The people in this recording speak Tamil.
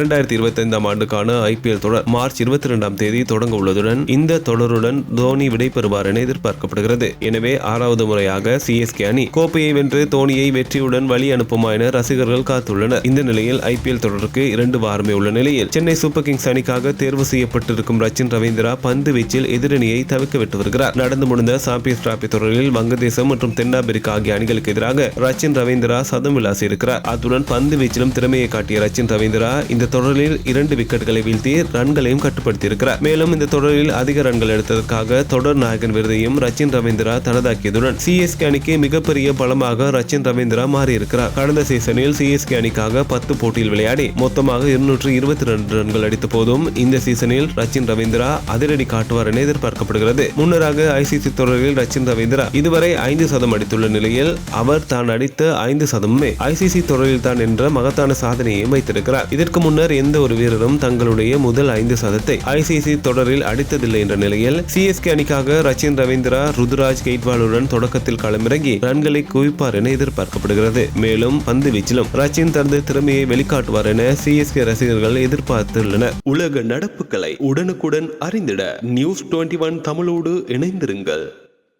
இரண்டாயிரத்தி இருபத்தி ஐந்தாம் ஆண்டுக்கான ஐபிஎல் தொடர் மார்ச் இருபத்தி இரண்டாம் தேதி தொடங்க உள்ளதுடன் இந்த தொடருடன் தோனி விடைபெறுவார் என எதிர்பார்க்கப்படுகிறது. எனவே ஆறாவது முறையாக சிஎஸ்கே அணி கோப்பையை வென்று தோனியை வெற்றியுடன் வழி அனுப்புமா என ரசிகர்கள் காத்துள்ளனர். இந்த நிலையில் ஐபிஎல் தொடருக்கு இரண்டு வாரமே உள்ள நிலையில் சென்னை சூப்பர் கிங்ஸ் அணிக்காக தேர்வு செய்யப்பட்டிருக்கும் ரச்சின் ரவீந்திரா பந்து வீச்சில் எதிரணியை தவிர்க்க விட்டு வருகிறார். நடந்து முடிந்த சாம்பியன்ஸ் டிராபி தொடரில் வங்கதேசம் மற்றும் தென்னாப்பிரிக்கா ஆகிய அணிகளுக்கு எதிராக ரச்சின் ரவீந்திரா சதம் விளாசி இருக்கிறார் அத்துடன் பந்து வீச்சிலும் திறமையை காட்டிய ரச்சின் ரவீந்திரா இந்த தொடரில் இரண்டு விக்கெட்டுகளை வீழ்த்தி ரன்களையும் கட்டுப்படுத்தியிருக்கிறார். மேலும் இந்த தொடரில் அதிக ரன்கள் எடுத்ததற்காக தொடர் நாயகன் விருதையும் ரச்சின் ரவீந்திரா தனதாக்கியதுடன் சிஎஸ்கே அணிக்கு மிகப்பெரிய பலமாக ரச்சின் ரவீந்திரா மாறியிருக்கிறார். கடந்த சீசனில் சிஎஸ்கே அணிக்காக பத்து போட்டியில் விளையாடி மொத்தமாக இருநூற்று இருபத்தி ரெண்டு ரன்கள் அடித்த போதும் இந்த சீசனில் ரச்சின் ரவீந்திரா அதிரடி காட்டுவார் என எதிர்பார்க்கப்படுகிறது. முன்னராக ஐசிசி தொடரில் ரச்சின் ரவீந்திரா இதுவரை ஐந்து சதம் அடித்துள்ள நிலையில் அவர் தான் அடித்த ஐந்து சதமுமே. ஐசிசி தொடரில் தான் என்ற மகத்தான சாதனையை வைத்திருக்கிறார். இதற்கு முன்னர் எந்த ஒரு வீரரும் தங்களுடைய முதல் ஐந்து சதத்தை ஐசிசி தொடரில் அடித்ததில்லை என்ற நிலையில் சிஎஸ்கே அணிக்காக ரச்சின் ரவீந்திரா ருதுராஜ் கெய்ட்வாலுடன் தொடக்கத்தில் களமிறங்கி ரன்களை குவிப்பார் என எதிர்பார்க்கப்படுகிறது. மேலும் பந்து வீச்சிலும் ரச்சின் தனது திறமையை வெளிக்காட்டுவார் என சிஎஸ்கே ரசிகர்கள் எதிர்பார்த்துள்ளனர். உலக நடப்புகளை உடனுக்குடன் அறிந்திட நியூஸ் டுவெண்ட்டி ஒன் தமிழோடு இணைந்திருங்கள்.